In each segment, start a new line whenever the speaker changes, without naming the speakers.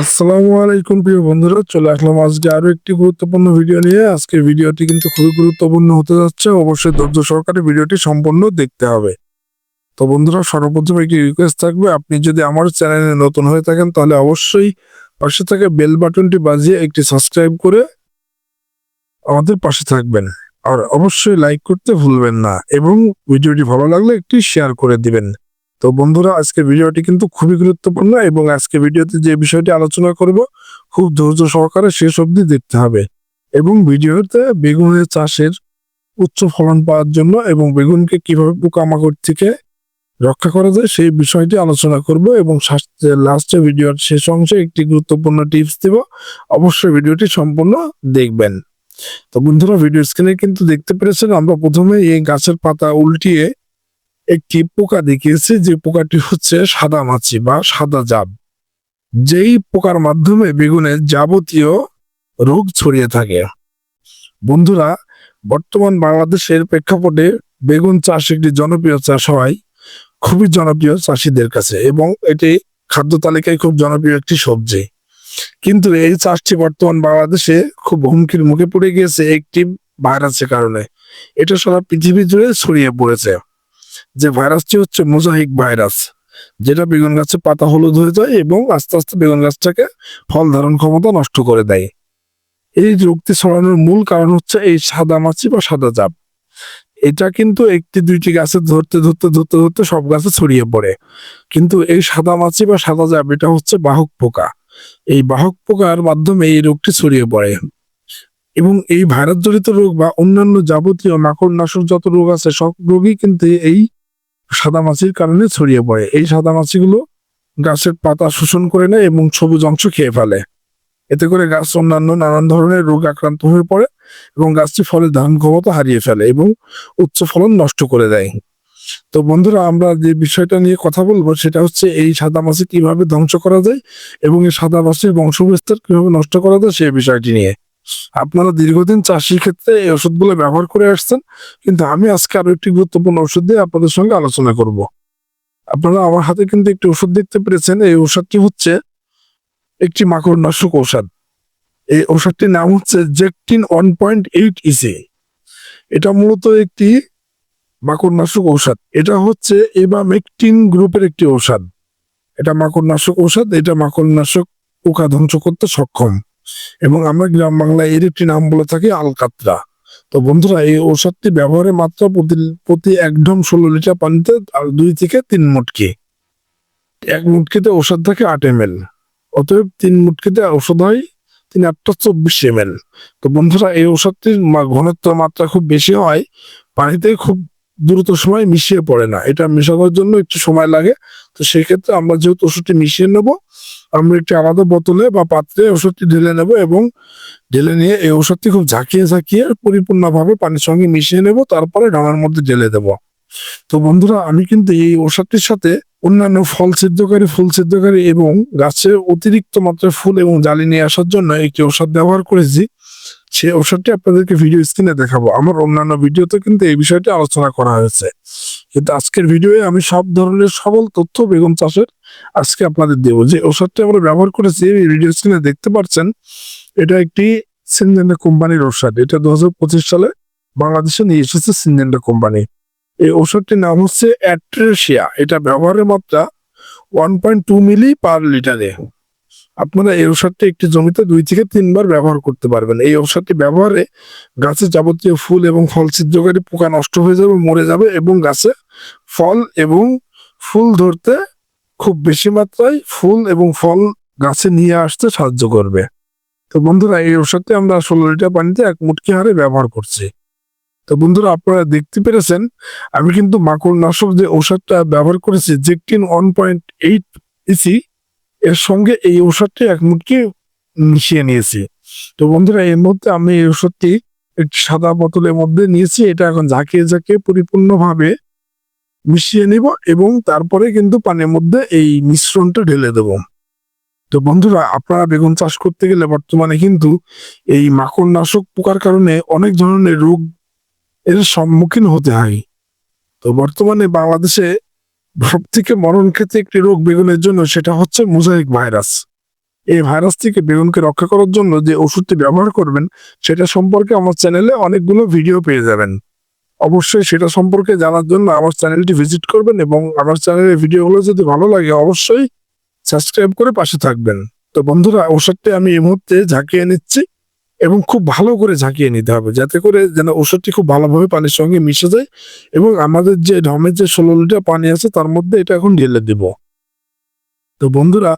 আসসালামু আলাইকুম প্রিয় বন্ধুরা, চলে আসলাম আজকে আরও একটি গুরুত্বপূর্ণ ভিডিও নিয়ে। আজকে ভিডিওটি কিন্তু খুবই গুরুত্বপূর্ণ হতে যাচ্ছে, অবশ্যই ধৈর্য সহকারে ভিডিওটি সম্পূর্ণ দেখতে হবে। তো বন্ধুরা, সর্বপ্রথম একটি রিকোয়েস্ট থাকবে, আপনি যদি আমার চ্যানেলে নতুন হয়ে থাকেন, তাহলে অবশ্যই পাশে থেকে বেল বাটনটি বাজিয়ে একটি সাবস্ক্রাইব করে আমাদের পাশে থাকবেন। আর অবশ্যই লাইক করতে ভুলবেন না, এবং ভিডিওটি ভালো লাগলে একটি শেয়ার করে দিবেন। তো বন্ধুরা, আজকে ভিডিওটি কিন্তু খুবই গুরুত্বপূর্ণ এবং আজকে ভিডিওতে যে বিষয়টি আলোচনা করব, খুব ধৈর্য সহকারে শেষ অবধি দেখতে হবে এবং ভিডিওতে বেগুনের চাষের উচ্চ ফলন পাওয়ার জন্য এবং বেগুনকে কীভাবে পোকামাকড় থেকে রক্ষা করা যায় সেই বিষয়টি আলোচনা করব এবং লাস্টে ভিডিওর শেষ অংশে একটি গুরুত্বপূর্ণ টিপস দেব, অবশ্যই ভিডিওটি সম্পূর্ণ দেখবেন। তো বন্ধুরা ভিডিও স্ক্রিনে কিন্তু দেখতে পেরেছেন, আমরা প্রথমে এই গাছের পাতা উল্টিয়ে একটি পোকা দেখিয়েছি যে পোকাটি হচ্ছে সাদা মাছি বা সাদা জাব। যেই পোকার মাধ্যমে বেগুনের যাবতীয় রোগ ছড়িয়ে থাকে। বন্ধুরা, বর্তমান বাংলাদেশের প্রেক্ষাপটে বেগুন চাষ একটি জনপ্রিয় চাষ হয় খুবই জনপ্রিয় চাষিদের কাছে এবং এটি খাদ্য তালিকায় খুব জনপ্রিয় একটি সবজি। কিন্তু এই চাষটি বর্তমান বাংলাদেশে খুব হুমকির মুখে পড়ে গিয়েছে একটি ভাইরাসের কারণে। এটা সারা পৃথিবী জুড়ে ছড়িয়ে পড়েছে। যে ভাইরাসটি হচ্ছে মোজাহিক ভাইরাস, যেটা বেগুন গাছে পাতা হলুদ হয়ে যায় এবং আস্তে আস্তে বেগুন গাছটাকে ফল ধারণ ক্ষমতা নষ্ট করে দেয়। এই রোগটি ছড়ানোর মূল কারণ হচ্ছে এই সাদা মাছি বা সাদা জাপ এটা কিন্তু একটি দুইটি গাছে ধরতে ধরতে ধরতে ধরতে সব গাছে ছড়িয়ে পড়ে। কিন্তু এই সাদা মাছি বা সাদা জাপ এটা হচ্ছে বাহক পোকা। এই বাহক পোকার মাধ্যমে এই রোগটি ছড়িয়ে পড়ে। এবং এই ভাইরাস জড়িত রোগ বা অন্যান্য যাবতীয় মাকড় নাশক যত রোগ আছে, সব রোগই কিন্তু এই সাদা মাছির কারণে ছড়িয়ে পড়ে। এই সাদা মাছিগুলো গাছের পাতা শোষণ করে নেয় এবং সবুজ অংশ খেয়ে ফেলে। এতে করে গাছ অন্যান্য নানান ধরনের রোগ আক্রান্ত হয়ে পড়ে এবং গাছটি ফলে ধান ক্ষমতা হারিয়ে ফেলে এবং উচ্চ ফলন নষ্ট করে দেয়। তো বন্ধুরা, আমরা যে বিষয়টা নিয়ে কথা বলব সেটা হচ্ছে এই সাদা মাছি কীভাবে ধ্বংস করা যায় এবং এই সাদা মাছির বংশবিস্তার কীভাবে নষ্ট করা যায় সেই বিষয়টি নিয়ে। আপনারা দীর্ঘদিন চাষির ক্ষেত্রে এই ওষুধগুলো ব্যবহার করে আসছেন, কিন্তু আমি আজকে আরও একটি গুরুত্বপূর্ণ ওষুধ দিয়ে আপনাদের সঙ্গে আলোচনা করব। আপনারা আমার হাতে কিন্তু একটি ওষুধ দেখতে পেরেছেন, এই ওষুধটি হচ্ছে একটি মাকড়নাশক ঔষধ। এই ওষুধটির নাম হচ্ছে জেকটিন ওয়ান পয়েন্ট এইট ইসি এটা মূলত একটি মাকড়নাশক ঔষধ। এটা হচ্ছে এবামেকটিন গ্রুপের একটি ঔষধ। এটা মাকড়নাশক ঔষধ, এটা মাকড়নাশক পোকা ধ্বংস করতে সক্ষম। এবং আমরা গ্রাম বাংলায় এর একটি নাম বলে থাকি আলকাতরা। তো বন্ধুরা, এই ঔষধটি ব্যবহারের মাত্রা প্রতি প্রতি একদম ষোলো লিটার পানিতে আর দুই থেকে তিন মুটকি। এক মুটকিতে ঔষধ থাকে আট এম এল। অতএব তিন মুটকিতে ঔষধ হয় তিন আটটা চব্বিশ এম তো বন্ধুরা, এই ঔষধটির ঘনত্ব মাত্রা খুব বেশি হয়, পানিতে খুব দ্রুত সময় মিশিয়ে পড়ে না। এটা মেশানোর জন্য একটু সময় লাগে। তো সেক্ষেত্রে আমরা যেহেতু ওষুধটি মিশিয়ে নেব, আমরা একটি আলাদা বোতলে বা পাত্রে ওষুধটি ঢেলে নেব এবং ঢেলে নিয়ে এই ওষুধটি খুব ঝাঁকিয়ে ঝাঁকিয়ে পরিপূর্ণভাবে পানির সঙ্গে মিশিয়ে নেব, তারপরে ডানার মধ্যে ঢেলে দেব। তো বন্ধুরা, আমি কিন্তু এই ওষুধটির সাথে অন্যান্য ফল সিদ্ধকারী ফুল সিদ্ধকারী এবং গাছের অতিরিক্ত মাত্রায় ফুল এবং জালি নিয়ে আসার জন্য একটি ওষুধ ব্যবহার করেছি। সেই ওষুধটি আপনাদেরকে ভিডিও স্ক্রিনে দেখাবো। আমার অন্যান্য ভিডিওতে কিন্তু এই বিষয়টি আলোচনা করা হয়েছে। কিন্তু আজকের ভিডিওয়ে আমি সব ধরনের সবল তথ্য বেগুন চাষের আজকে আপনাদের দেব। যে ওষুধটি আমরা ব্যবহার করেছি ভিডিও স্ক্রিনে দেখতে পাচ্ছেন এটা একটি সিনজেন্ডা কোম্পানির ওষুধ এটা দু হাজার পঁচিশ সালে বাংলাদেশে নিয়ে এসেছে সিনজেন্ডা কোম্পানি। এই ওষুধটির নাম হচ্ছে অ্যাট্রেশিয়া। এটা ব্যবহারের মাত্রা one point two milli per লিটারে আপনারা এই ওষুধটি একটি জমিতে দুই থেকে তিনবার ব্যবহার করতে পারবেন। এই ওষুধটি ব্যবহারে গাছে যাবতীয় ফুল এবং ফল ছিদ্রকারী পোকা নষ্ট হয়ে যাবে, মরে যাবে এবং গাছে ফল এবং ফুল ধরতে খুব বেশি মাত্রায় ফুল এবং ফল গাছে নিয়ে আসতে সাহায্য করবে। তো বন্ধুরা, এই ওষুধটি আমরা ষোলো লিটার পানিতে এক মুটকি হারে ব্যবহার করছি। তো বন্ধুরা, আপনারা দেখতে পেরেছেন, আমি কিন্তু মাকড় নাশক যে ঔষধটা ব্যবহার করেছি, জেকটিন ওয়ান পয়েন্ট এইট ইসি এর সঙ্গে এই ঔষধটি এক মিশিয়ে নিয়েছি। তো বন্ধুরা, এর মধ্যে আমি এই ওষুধটি একটি সাদা বোতলের মধ্যে নিয়েছি। এটা এখন ঝাঁকিয়ে ঝাঁকিয়ে পরিপূর্ণভাবে মিশিয়ে নিব এবং তারপরে কিন্তু পানির মধ্যে এই মিশ্রণটা ঢেলে দেব। তো বন্ধুরা, আপনারা বেগুন চাষ করতে গেলে বর্তমানে কিন্তু এই মাকড়নাশক পোকার কারণে অনেক ধরনের রোগ এর সম্মুখীন হতে হয়। তো বর্তমানে বাংলাদেশে সব থেকে মরণ ক্ষেত্রে একটি রোগ বেগুনের জন্য সেটা হচ্ছে মোজাইক ভাইরাস। এই ভাইরাস থেকে বেগুনকে রক্ষা করার জন্য যে ওষুধটি ব্যবহার করবেন, সেটা সম্পর্কে আমার চ্যানেলে অনেকগুলো ভিডিও পেয়ে যাবেন। অবশ্যই সেটা সম্পর্কে জানার জন্য আমার চ্যানেলটি ভিজিট করবেন এবং আমার চ্যানেলের ভিডিওগুলো যদি ভালো লাগে, অবশ্যই সাবস্ক্রাইব করে পাশে থাকবেন। তো বন্ধুরা, ওষুধটি আমি এই মুহূর্তে ঝাঁকিয়ে নিচ্ছি। এবং খুব ভালো করে ঝাঁকিয়ে নিতে হবে, যাতে করে যেন ওষুধটি খুব ভালোভাবে পানির সঙ্গে মিশে যায় এবং আমাদের যে ঢমের যে ষোলো লিটার পানি আছে তার মধ্যে এটা এখন ঢেলে দিব। তো বন্ধুরা,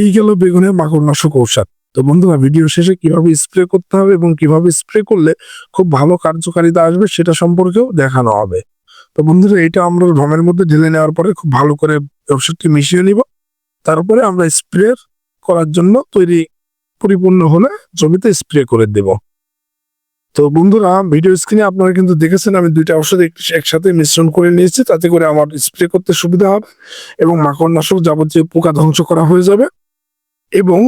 এই গেল বেগুনের মাকড়নাশক ঔষধ। তো বন্ধুরা, ভিডিও শেষে কীভাবে স্প্রে করতে হবে এবং কীভাবে স্প্রে করলে খুব ভালো কার্যকারিতা আসবে সেটা সম্পর্কেও দেখানো হবে। তো বন্ধুরা, এটা আমরা ঢমের মধ্যে ঢেলে নেওয়ার পরে খুব ভালো করে ওষুধটি মিশিয়ে নিব। তারপরে আমরা স্প্রে করার জন্য তৈরি পরিপূর্ণ হলে জমিতে স্প্রে করে দেব। তো বন্ধুরা ভিডিও স্ক্রিনে আপনারা কিন্তু দেখেছেন আমি দুইটা ওষুধ একসাথে মিশ্রণ করে নিয়েছি, তাতে করে আমার স্প্রে করতে সুবিধা হবে এবং মাকড়নাশক যাবতীয় পোকা ধ্বংস করা হয়ে যাবে এবং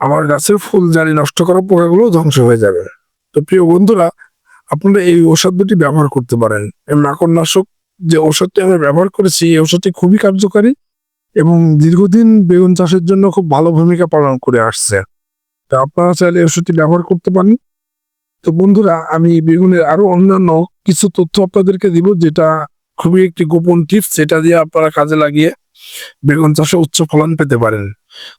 আমার গাছের ফুল জারি নষ্ট করা পোকাগুলো ধ্বংস হয়ে যাবে। তো প্রিয় বন্ধুরা, আপনারা এই ঔষধ দুটি ব্যবহার করতে পারেন। এই মাকড়নাশক যে ঔষধটি আমরা ব্যবহার করেছি, এই ঔষধটি খুবই কার্যকারী এবং দীর্ঘদিন বেগুন চাষের জন্য খুব ভালো ভূমিকা পালন করে আসছে। তো আপনারা চাইলে ওষুধটি ব্যবহার করতে পারেন। তো বন্ধুরা, আমি বেগুনের আরও অন্যান্য কিছু তথ্য আপনাদেরকে দিব, যেটা খুবই একটি গোপন টিপস, যেটা দিয়ে আপনারা কাজে লাগিয়ে বেগুন চাষে উচ্চ ফলন পেতে পারেন।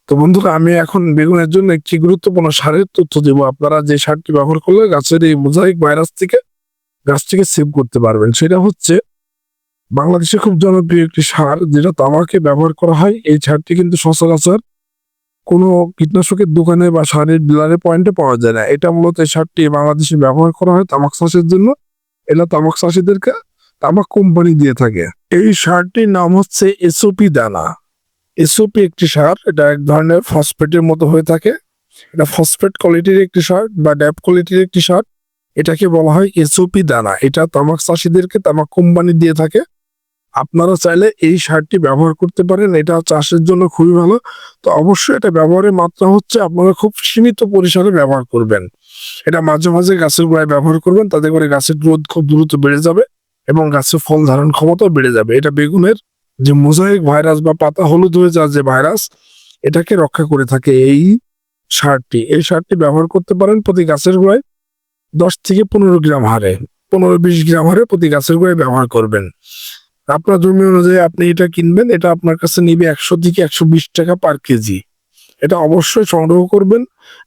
তো বন্ধুরা, আমি এখন বেগুনের জন্য একটি গুরুত্বপূর্ণ সারের তথ্য দেবো। আপনারা যে সারটি ব্যবহার করলে গাছের এই মোজাইক ভাইরাস থেকে গাছটিকে সেভ করতে পারবেন। সেটা হচ্ছে বাংলাদেশে খুব জনপ্রিয় একটি সার, যেটা তামাকে ব্যবহার করা হয়। এই সারটি কিন্তু সচরাচর কোনো কীটনাশকের দোকানে বা সারের ডিলারের পয়েন্টে পাওয়া যায় না। এটা মূলত এই সারটি বাংলাদেশে ব্যবহার করা হয় তামাক চাষের জন্য। এটা তামাক চাষিদেরকে তামাক কোম্পানি দিয়ে থাকে। এই সারটির নাম হচ্ছে এসওপি দানা। এসওপি একটি সার, এটা এক ধরনের ফসফেটের মতো হয়ে থাকে। এটা ফসফেট কোয়ালিটির একটি সার বা ড্যাপ কোয়ালিটির একটি সার। এটাকে বলা হয় এসওপি দানা। এটা তামাক চাষিদেরকে তামাক কোম্পানি দিয়ে থাকে। আপনারা চাইলে এই সারটি ব্যবহার করতে পারেন, এটা চাষের জন্য খুবই ভালো। তো অবশ্যই এটা ব্যবহারের মাত্রা হচ্ছে আপনারা খুব সীমিত পরিসরে ব্যবহার করবেন। এটা মাঝে মাঝে গাছের গোড়ায় ব্যবহার করবেন, তাতে করে গাছের রোদ খুব দ্রুত বেড়ে যাবে এবং গাছের ফল ধারণ ক্ষমতাও বেড়ে যাবে। এটা বেগুনের যে মোজাইক ভাইরাস বা পাতা হলুদ হয়ে যাওয়ার যে ভাইরাস, এটাকে রক্ষা করে থাকে এই সারটি এই সারটি ব্যবহার করতে পারেন প্রতি গাছের গোড়ায় দশ থেকে পনেরো গ্রাম হারে। পনেরো বিশ গ্রাম হারে প্রতি গাছের গোড়ায় ব্যবহার করবেন। আপনার জমি অনুযায়ী আপনি এটা কিনবেন, এটা আপনার কাছে নিবে একশো থেকে একশো বিশ টাকা পার কেজি এটা অবশ্যই সংগ্রহ করবেন,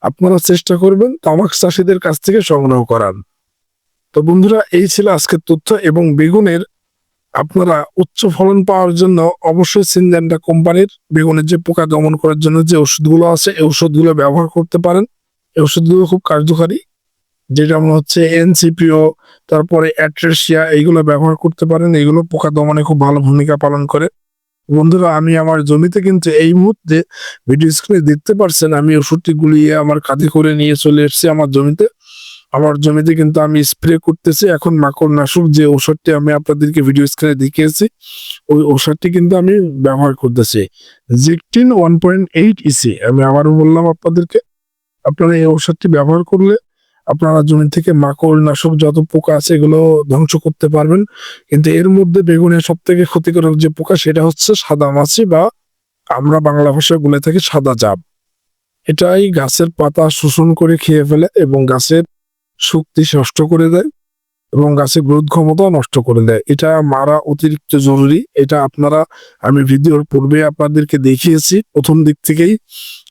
আপনারা চেষ্টা করবেন তামাক চাষিদের কাছ থেকে সংগ্রহ করান তো বন্ধুরা, এই ছিল আজকের তথ্য এবং বেগুনের আপনারা উচ্চ ফলন পাওয়ার জন্য অবশ্যই সিনজেন্টা কোম্পানির বেগুনের যে পোকা দমন করার জন্য যে ওষুধগুলো আছে, এই ওষুধগুলো ব্যবহার করতে পারেন। এই ওষুধগুলো খুব কার্যকারী। যেটা মনে হচ্ছে এনসিপিও, তারপরে অ্যাট্রেসিয়া এইগুলো ব্যবহার করতে পারেন। এগুলো পোকা দমনে খুব ভালো ভূমিকা পালন করে। বন্ধুরা, আমি আমার জমিতে কিন্তু এই মুহূর্তে ভিডিও স্ক্রিনে দেখতে পারছেন, আমি ওষুধটি গুলিয়ে আমার কাঁধে করে নিয়ে চলে এসেছি আমার জমিতে। আমার জমিতে কিন্তু আমি স্প্রে করতেছি। এখন মাকড় নাশক যে ওষুধটি আমি আপনাদেরকে ভিডিও স্ক্রিনে দেখিয়েছি, ওই ওষুধটি কিন্তু আমি ব্যবহার করতেছি। জিকটিন ওয়ান পয়েন্ট এইট ইসি, আমি আবারও বললাম আপনাদেরকে, আপনারা এই ওষুধটি ব্যবহার করলে আপনারা জমি থেকে মাকড়, নাশক যত পোকা আছে এগুলো ধ্বংস করতে পারবেন। কিন্তু এর মধ্যে বেগুনের সব থেকে ক্ষতিকারক যে পোকা সেটা হচ্ছে সাদা মাছি বা আমরা বাংলা ভাষায় বলে থাকি সাদা জাপ এটাই গাছের পাতা শোষণ করে খেয়ে ফেলে এবং গাছের শক্তি নষ্ট করে দেয়। এবং গাছের গ্রোথ ক্ষমতাও নষ্ট করে দেয়। এটা মারা অতিরিক্ত জরুরি। এটা আপনারা, আমি ভিডিওর পূর্বে আপনাদেরকে দেখিয়েছি। প্রথম দিক থেকেই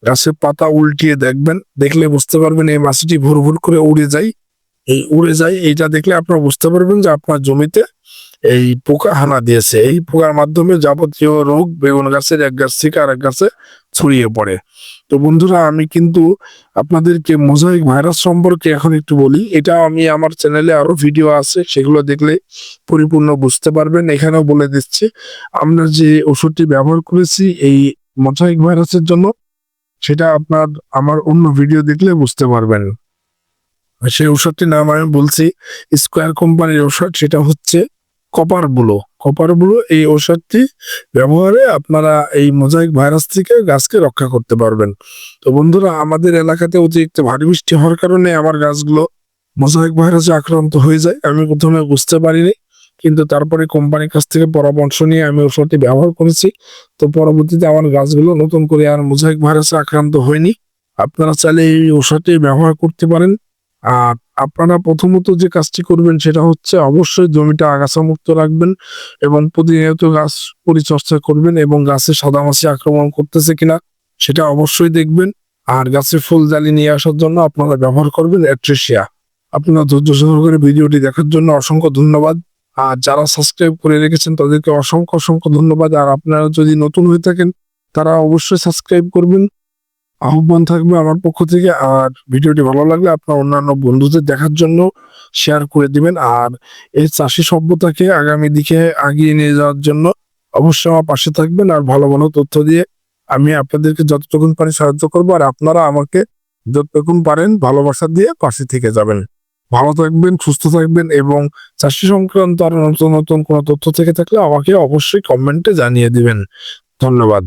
গাছের পাতা উল্টিয়ে দেখবেন। দেখলে বুঝতে পারবেন এই মাছিটি ভুর ভুর করে উড়ে যায়। এই উড়ে যায়, এইটা দেখলে আপনারা বুঝতে পারবেন যে আপনার জমিতে এই পোকা হানা দিয়েছে। এই পোকার মাধ্যমে যাবতীয় রোগ, বেগুন গাছের এক গাছ থেকে আরেক গাছে ছড়িয়ে পড়ে। তো বন্ধুরা, আমি কিন্তু আপনাদেরকে মোজাইক ভাইরাস সম্পর্কে এখন একটু বলি। এটা আমি আমার চ্যানেলে আরও ভিডিও আছে, সেগুলো দেখলে পরিপূর্ণ বুঝতে পারবেন। এখানেও বলে দিচ্ছি, আমরা যে ওষুধটি ব্যবহার করেছি এই মোজাইক ভাইরাসের জন্য, সেটা আপনার আমার অন্য ভিডিও দেখলে বুঝতে পারবেন। সেই ওষুধটির নাম আমি বলছি, স্কোয়ার কোম্পানির ওষুধ, সেটা হচ্ছে কপার বুলো কপার বুলো এই ওষুধটি ব্যবহারে আপনারা এই মোজাইক ভাইরাস থেকে গাছকে রক্ষা করতে পারবেন। তো বন্ধুরা, আমাদের এলাকাতে অতিরিক্ত ভারী বৃষ্টি হওয়ার কারণে আমার গাছগুলো মোজাইক ভাইরাসে আক্রান্ত হয়ে যায়। আমি প্রথমে বুঝতে পারিনি, কিন্তু তারপরে কোম্পানির কাছ থেকে পরামর্শ নিয়ে আমি ওষুধটি ব্যবহার করেছি। তো পরবর্তীতে আমার গাছগুলো নতুন করে আর মোজাইক ভাইরাসে আক্রান্ত হয়নি। আপনারা চাইলে এই ওষুধটি ব্যবহার করতে পারেন। আর আপনারা প্রথমত যে কাজটি করবেন সেটা হচ্ছে অবশ্যই জমিটা আগাছা মুক্ত রাখবেন এবং প্রতিনিয়ত গাছ পরিচর্যা করবেন এবং গাছে সাদামাছি আক্রমণ করতেছে কিনা সেটা অবশ্যই দেখবেন। আর গাছে ফুল জালি নিয়ে আসার জন্য আপনারা ব্যবহার করবেন অ্যাট্রেসিয়া আপনারা ধৈর্য সহকারে ভিডিওটি দেখার জন্য অসংখ্য ধন্যবাদ। আর যারা সাবস্ক্রাইব করে রেখেছেন তাদেরকে অসংখ্য অসংখ্য ধন্যবাদ। আর আপনারা যদি নতুন হয়ে থাকেন তারা অবশ্যই সাবস্ক্রাইব করবেন। আহ্বান থাকবে আমার পক্ষ থেকে। আর ভিডিওটি ভালো লাগলে আপনার অন্যান্য বন্ধুদের দেখার জন্য শেয়ার করে দিবেন। আর এই চাষি সভ্যতাকে আগামী দিকে এগিয়ে নিয়ে যাওয়ার জন্য অবশ্যই আমার পাশে থাকবেন। আর ভালো ভালো তথ্য দিয়ে আমি আপনাদেরকে যতটুকু পারি সাহায্য করব। আর আপনারা আমাকে যতটুকু পারেন ভালোবাসা দিয়ে পাশে থেকে যাবেন। ভালো থাকবেন, সুস্থ থাকবেন এবং চাষি সংক্রান্ত আর নতুন নতুন কোনো তথ্য থেকে থাকলে আমাকে অবশ্যই কমেন্টে জানিয়ে দিবেন। ধন্যবাদ।